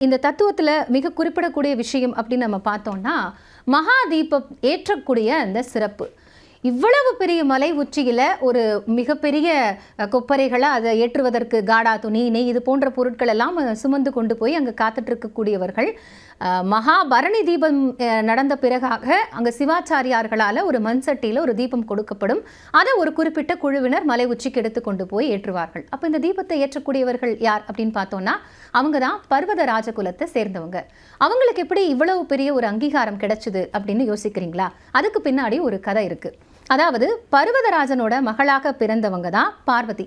இந்த தத்துவத்தில் மிக குறிப்பிடக்கூடிய விஷயம் அப்படின்னு நம்ம பார்த்தோம்னா மகா தீபம் ஏற்றக்கூடிய அந்த சிறப்பு. இவ்வளவு பெரிய மலை உச்சியில் ஒரு மிகப்பெரிய கொப்பரைகளை அதை ஏற்றுவதற்கு காடா துணி நெய் இது போன்ற பொருட்கள் எல்லாம் சுமந்து கொண்டு போய் அங்கே காத்துட்ருக்கக்கூடியவர்கள் மகாபரணி தீபம் நடந்த பிறகாக அங்கே சிவாச்சாரியார்களால் ஒரு மண் சட்டியில் ஒரு தீபம் கொடுக்கப்படும். அதை ஒரு குறிப்பிட்ட குழுவினர் மலை உச்சிக்கு எடுத்து கொண்டு போய் ஏற்றுவார்கள். அப்போ இந்த தீபத்தை ஏற்றக்கூடியவர்கள் யார் அப்படின்னு பார்த்தோம்னா அவங்க தான் பர்வத ராஜகுலத்தை சேர்ந்தவங்க. அவங்களுக்கு எப்படி இவ்வளவு பெரிய ஒரு அங்கீகாரம் கிடைச்சது அப்படின்னு யோசிக்கிறீங்களா? அதுக்கு பின்னாடி ஒரு கதை இருக்குது அதாவது பர்வதராஜனோட மகளாக பிறந்தவங்க தான் பார்வதி.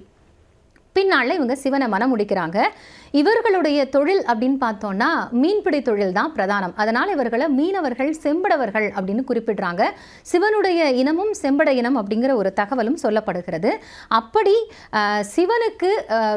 பின்னால் இவங்க சிவனை மனம் முடிக்கிறாங்க. இவர்களுடைய தொழில் அப்படின்னு பார்த்தோம்னா மீன்பிடி தொழில் தான் பிரதானம். அதனால் இவர்களை மீனவர்கள் செம்படவர்கள் அப்படின்னு குறிப்பிடுறாங்க. சிவனுடைய இனமும் செம்பட இனம் அப்படிங்கிற ஒரு தகவலும் சொல்லப்படுகிறது. அப்படி சிவனுக்கு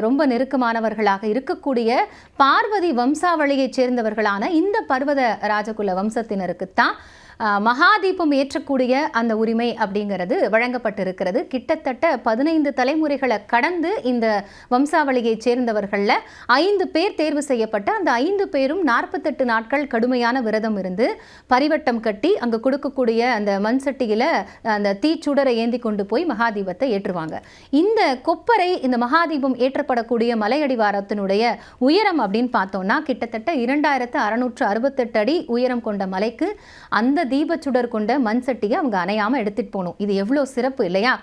ரொம்ப நெருக்கமானவர்களாக இருக்கக்கூடிய பார்வதி வம்சாவளியைச் சேர்ந்தவர்களான இந்த பர்வத ராஜகுல வம்சத்தினருக்குத்தான் தான் மகாதீபம் ஏற்றக்கூடிய அந்த உரிமை அப்படிங்கிறது வழங்கப்பட்டிருக்கிறது. கிட்டத்தட்ட பதினைந்து தலைமுறைகளை கடந்து இந்த வம்சாவளியைச் சேர்ந்தவர்களில் ஐந்து பேர் தேர்வு செய்யப்பட்ட அந்த ஐந்து பேரும் நாற்பத்தெட்டு நாட்கள் கடுமையான விரதம் இருந்து பரிவட்டம் கட்டி அங்கே கொடுக்கக்கூடிய அந்த மண் சட்டியில் அந்த தீச்சுடரை ஏந்தி கொண்டு போய் மகாதீபத்தை ஏற்றுவாங்க. இந்த கொப்பரை இந்த மகாதீபம் ஏற்றப்படக்கூடிய மலையடிவாரத்தினுடைய உயரம் அப்படின்னு பார்த்தோம்னா கிட்டத்தட்ட இரண்டாயிரத்து அறுநூற்று அறுபத்தெட்டு அடி உயரம் கொண்ட மலைக்கு அந்த தீபச்சுடர் கொண்ட மண் சட்டியை அவங்க அணையாம எடுத்துட்டு போகணும். இது எவ்வளோ சிறப்பு இல்லையா?